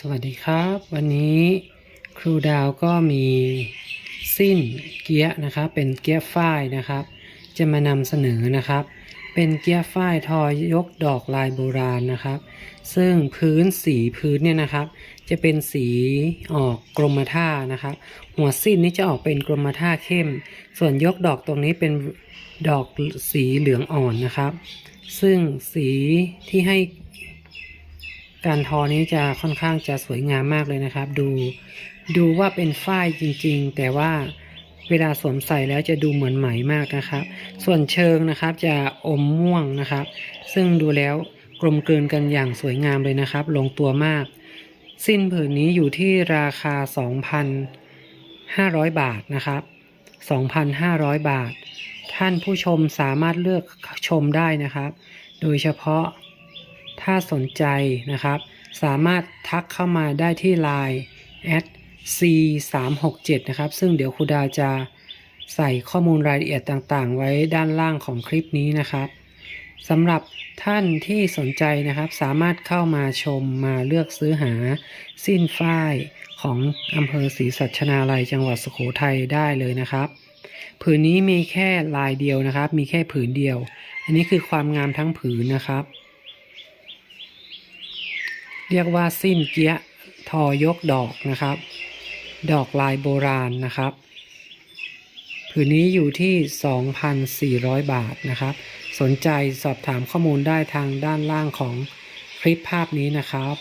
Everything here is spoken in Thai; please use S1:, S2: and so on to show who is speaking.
S1: สวัสดีครับ วันนี้ครูดาวก็มีสิ้นเกียร์นะครับ เป็นเกียร์ฝ้ายนะครับ จะมานำเสนอนะครับ เป็นเกียร์ฝ้ายทอยกดอกลายโบราณนะครับ ซึ่งพื้นสีพื้นเนี่ยนะครับ จะเป็นสีออกกรมท่านะครับ หัวสิ้นนี้จะออกเป็นกรมท่าเข้ม ส่วนยกดอกตรงนี้เป็นดอกสีเหลืองอ่อนนะครับ ซึ่งสีที่ให้ การทอนี้จะค่อนข้างจะสวยงามมากเลยนะครับ ดูดูว่าเป็นฝ้ายจริง ๆ แต่ว่าเวลาสวมใส่แล้วจะดูเหมือนไหมมากนะครับ ส่วนเชิงนะครับจะอมม่วงนะครับ ซึ่งดูแล้วกลมกลืนกันอย่างสวยงามเลยนะครับ ลงตัวมาก สิ้นผืนนี้อยู่ที่ราคา 2,500 บาทนะครับ 2,500 บาท ท่านผู้ชมสามารถเลือกชมได้นะครับ โดยเฉพาะ ถ้าสนใจนะครับ สามารถทักเข้ามาได้ที่ Line at c 3 6 7นะครับ ซึ่งเดี๋ยวครูดาจะใส่ข้อมูลรายละเอียดต่างๆ ไว้ด้านล่างของคลิปนี้นะครับสำหรับท่านที่สนใจนะครับ สามารถเข้ามาชมมาเลือกซื้อหาสิ้นฝ้ายของอำเภอศรีสัชนาลัยจังหวัดสุโขทัยได้เลยนะครับ ผืนนี้มีแค่ลายเดียวนะครับ มีแค่ผืนเดียว อันนี้คือความงามทั้งผืนนะครับ เรียกว่าสิ้นเกี้ยทอยกดอกนะครับ ดอกลายโบราณนะครับ ผืนนี้อยู่ที่ 2,400 บาทนะครับ สนใจสอบถามข้อมูลได้ทางด้านล่างของคลิปภาพนี้นะครับ